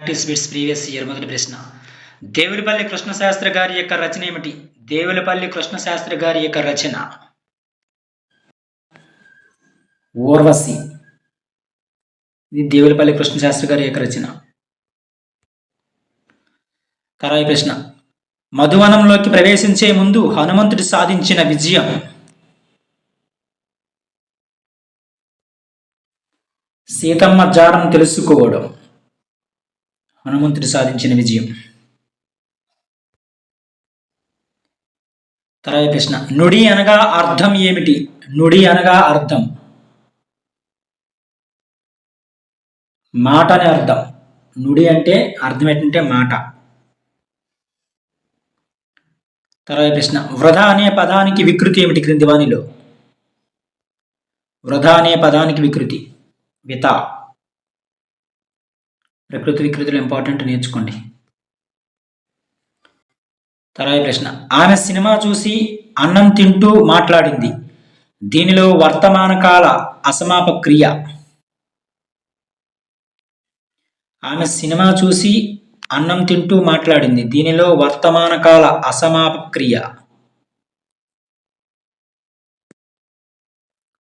Practice bits previous year మొదటి ప్రశ్న. దేవులపల్లి కృష్ణశాస్త్రి గారి యొక్క రచన ఏమిటి? దేవులపల్లి కృష్ణశాస్త్రి గారి యొక్క రచన. ఊర్వశి. ఇది దేవులపల్లి కృష్ణశాస్త్రి గారి యొక్క రచన. తరాయి ప్రశ్న. మధువనంలోకి ప్రవేశించే ముందు హనుమంతుడు సాధించిన విజయం. సీతమ్మ జాడను తెలుసుకోవడం. హనుమంతుడు సాధించిన విజయం. తర్వాత ప్రశ్న నుడి అనగా అర్థం ఏమిటి? నుడి అనగా అర్థం. మాట అనే అర్థం. నుడి అంటే అర్థం ఏంటంటే మాట. తర్వాత ప్రశ్న వృధా అనే పదానికి వికృతి ఏమిటి క్రింది వాణిలో? వృధా అనే పదానికి వికృతి. విత. ప్రకృతి వికృతులు ఇంపార్టెంట్ నేర్చుకోండి. తర్వాత ప్రశ్న. ఆమె సినిమా చూసి అన్నం తింటూ మాట్లాడింది. దీనిలో వర్తమాన కాల అసమాప క్రియ. ఆమె సినిమా చూసి అన్నం తింటూ మాట్లాడింది. దీనిలో వర్తమాన కాల అసమాప క్రియ.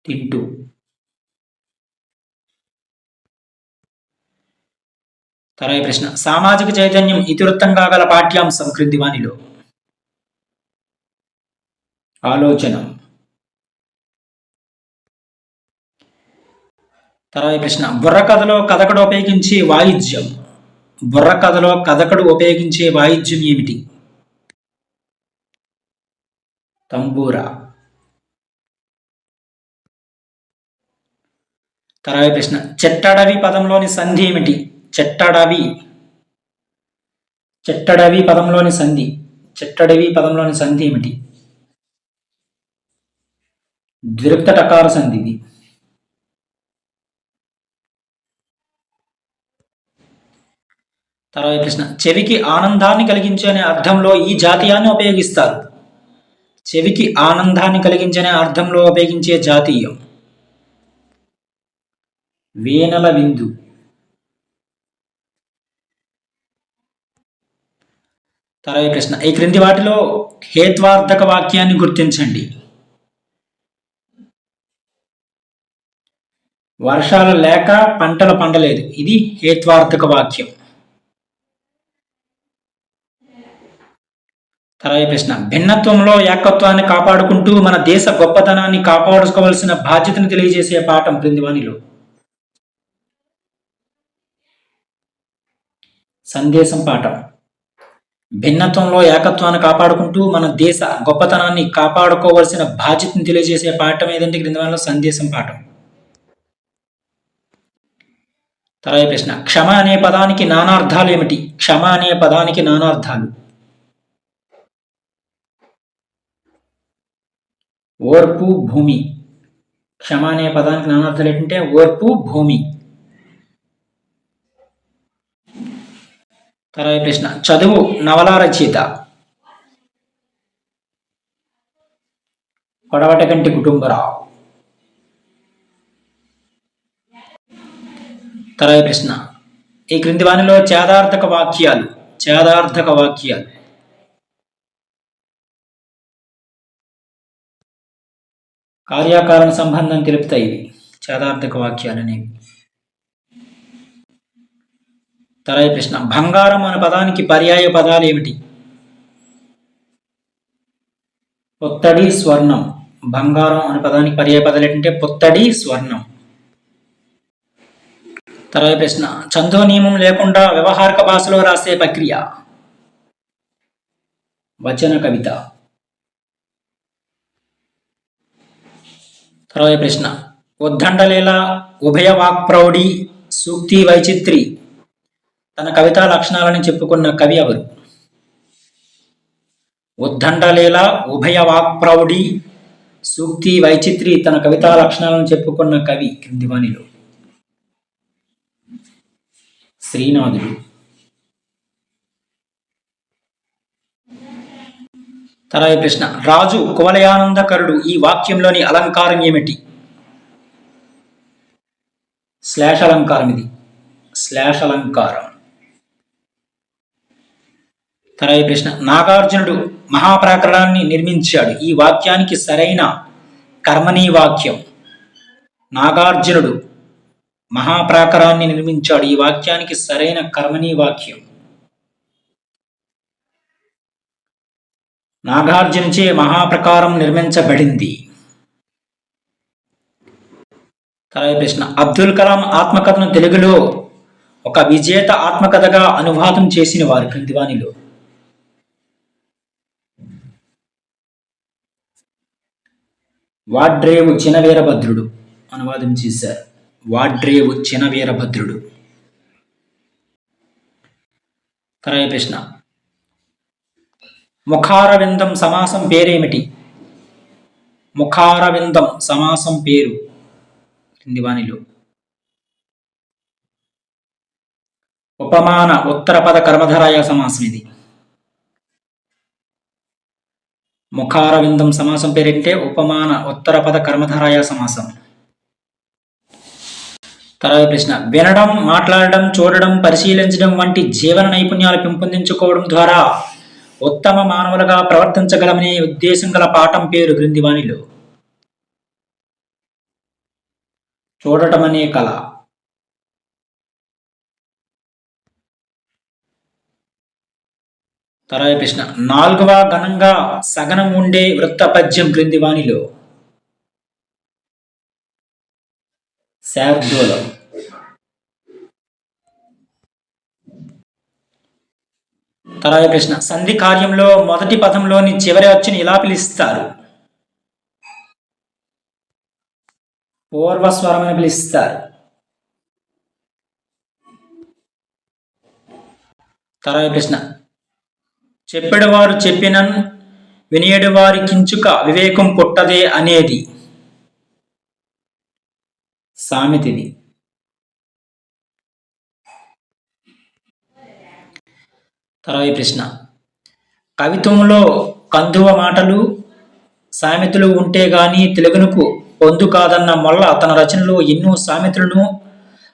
తింటూ. తర్వాత ప్రశ్న. సామాజిక చైతన్యం ఇతివృత్తంగా గల పాఠ్యాంశం క్రింది వానిలో. ఆలోచన. తర్వాత ప్రశ్న. బుర్ర కథలో కథకుడు ఉపయోగించే వాయిద్యం. బుర్ర కథలో కథకుడు ఉపయోగించే వాయిద్యం ఏమిటి? తంబూరా. తర్వాత ప్రశ్న. చెట్టడవి పదంలోని సంధి ఏమిటి? చెట్టడవి. చెట్టడవి పదంలోని సంధి. చెట్టడవి పదంలోని సంధి ఏమిటి? ద్విరక్త టకార సంధి ఇది. తర్వాత ప్రశ్న. చెవికి ఆనందాన్ని కలిగించే అనే అర్థంలో ఈ జాతీయాన్ని ఉపయోగిస్తారు. చెవికి ఆనందాన్ని కలిగించే అర్థంలో ఉపయోగించే జాతీయం. వేనల విందు. తర్వాత ప్రశ్న. ఈ క్రింది వాటిలో హేత్వార్థక వాక్యాన్ని గుర్తించండి. వర్షాలు లేక పంటలు పండలేదు. ఇది హేత్వార్థక వాక్యం. తర్వాత ప్రశ్న. భిన్నత్వంలో ఏకత్వాన్ని కాపాడుకుంటూ మన దేశ గొప్పతనాన్ని కాపాడుకోవలసిన బాధ్యతను తెలియజేసే పాఠం క్రిందివాణిలో సందేశం పాఠం. భిన్నత్వంలో ఏకత్వాన్ని కాపాడుకుంటూ మన దేశ గొప్పతనాన్ని కాపాడుకోవలసిన బాధ్యతను తెలియజేసే పాఠం ఏదంటే క్రింద సందేశం పాఠం. తర్వాత ప్రశ్న. క్షమ అనే పదానికి నానార్థాలు ఏమిటి? క్షమ అనే పదానికి నానార్థాలు. ఓర్పు భూమి. క్షమ అనే పదానికి నానార్థాలు ఏంటంటే ఓర్పు భూమి. తర్వాత ప్రశ్న. చదువు నవల రచయిత కొడవటగంటి కుటుంబరావు. తర్వాత ప్రశ్న. ఈ క్రింది వానిలో చేదార్థక వాక్యాలు చేదార్థక వాక్యాలు. కార్యాకారణ సంబంధం తెలుపుతాయి ఇవి. చేదార్థక వాక్యాలు అనేవి. తర్వాత ప్రశ్న బంగారం అనే పదానికి పర్యాయ పదాలు ఏమిటి? పొత్తడి స్వర్ణం. బంగారం అనే పదానికి పర్యాయ పదాలు ఏంటంటే పొత్తడి స్వర్ణం. తర్వాత ప్రశ్న చందో నియమం లేకుండా వ్యవహారిక భాషలో రాసే ప్రక్రియ. వచన కవిత. తర్వాత ప్రశ్న ఉద్దండలేల ఉభయ వాక్ప్రౌఢి సూక్తి వైచిత్రి తన కవితా లక్షణాలను చెప్పుకున్న కవి ఎవరు? ఉద్దండలీల ఉభయ వాక్ప్రౌడి సూక్తి వైచిత్రి తన కవితా లక్షణాలను చెప్పుకున్న కవి క్రిందివాణిలో. శ్రీనాథుడు. తరాయి ప్రశ్న. రాజు కువలయానందకరుడు ఈ వాక్యంలోని అలంకారం ఏమిటి? స్లాష్ అలంకారం ఇది స్లాష్ అలంకారం. తర్వాత ప్రశ్న. నాగార్జునుడు మహాప్రాకరణాన్ని నిర్మించాడు. ఈ వాక్యానికి సరైన కర్మణీ వాక్యం నాగార్జునుడు మహాప్రాకరాన్ని నిర్మించాడు. ఈ వాక్యానికి సరైన కర్మనీ వాక్యం నాగార్జునిచే మహాప్రకారం నిర్మించబడింది. తర్వాత ప్రశ్న. అబ్దుల్ కలాం ఆత్మకథను తెలుగులో ఒక విజేత ఆత్మకథగా అనువాదం చేసిన వారు క్రింది వానిలో వాడ్రేవు చినవీరభద్రుడు అనువాదం చేశారు. వాడ్రేవు చినవీరభద్రుడు. తర్వాత ప్రశ్న. ముఖారవిందం సమాసం పేరేమిటి? ముఖారవిందం సమాసం పేరు. క్రింది వానిలో ఉపమాన ఉత్తర పద కర్మధరాయ సమాసం ఇది ముఖారవిందం సమాసం పేరేంటే ఉపమాన ఉత్తర పద కర్మధారాయ సమాసం. తర్వాత ప్రశ్న. వినడం మాట్లాడడం చూడడం పరిశీలించడం వంటి జీవన నైపుణ్యాలు పెంపొందించుకోవడం ద్వారా ఉత్తమ మానవులుగా ప్రవర్తించగలమనే ఉద్దేశం గల పాఠం పేరు గ్రింది చూడటం అనే కళ. తర్వాత ప్రశ్న. నాలుగవ ఘనంగా సగనం ఉండే వృత్త పద్యం క్రింది వాణిలో. శార్దూలం. తర్వాత ప్రశ్న. సంధి కార్యంలో మొదటి పదంలోని చివరి అచ్చుని ఇలా పిలుస్తారు? పూర్వస్వరం అని పిలుస్తారు. తర్వాత ప్రశ్న. చెప్పెడు చెప్పిన చెప్పినన్ కించుక వివేకం పుట్టదే అనేది సామెతిది. తర్వాత ప్రశ్న. కవిత్వంలో కందువ మాటలు సామెతలు ఉంటే గాని తెలుగునకు పొందు కాదన్న మొల్ల తన రచనలో ఎన్నో సామెతలను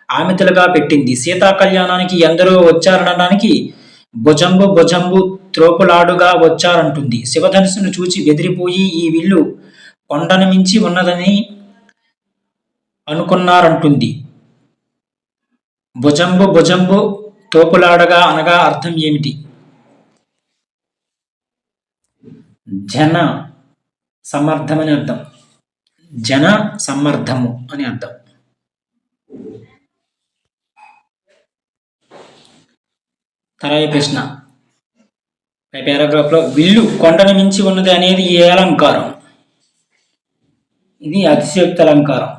ఆమెతలుగా పెట్టింది. సీతా కళ్యాణానికి ఎందరో వచ్చారనడానికి భుజంబు భుజంబు త్రోపులాడుగా వచ్చారంటుంది. శివధనుసును చూచి బెదిరిపోయి ఈ విల్లు కొండను మించి ఉన్నదని అనుకున్నారంటుంది. భుజంబు భుజంబు తోపులాడగా అనగా అర్థం ఏమిటి? జన సమర్థమని అర్థం. జన సమర్థము అని అర్థం. తర్వాత ప్రశ్న. పై పారాగ్రాఫ్లో విల్లు కొండను మించి ఉన్నది అనేది ఏ అలంకారం? ఇది అతిశయోక్తి అలంకారం.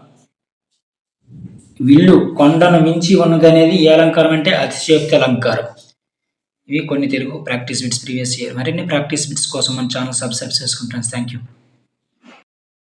విల్లు కొండను మించి ఉన్నది అనేది ఏ అలంకారం అంటే అతిశయోక్తి అలంకారం. ఇవి కొన్ని Telugu practice bits previous year. మరిన్ని ప్రాక్టీస్ బిట్స్ కోసం మన ఛానల్ సబ్స్క్రైబ్ చేసుకుంటాను థ్యాంక్ యూ.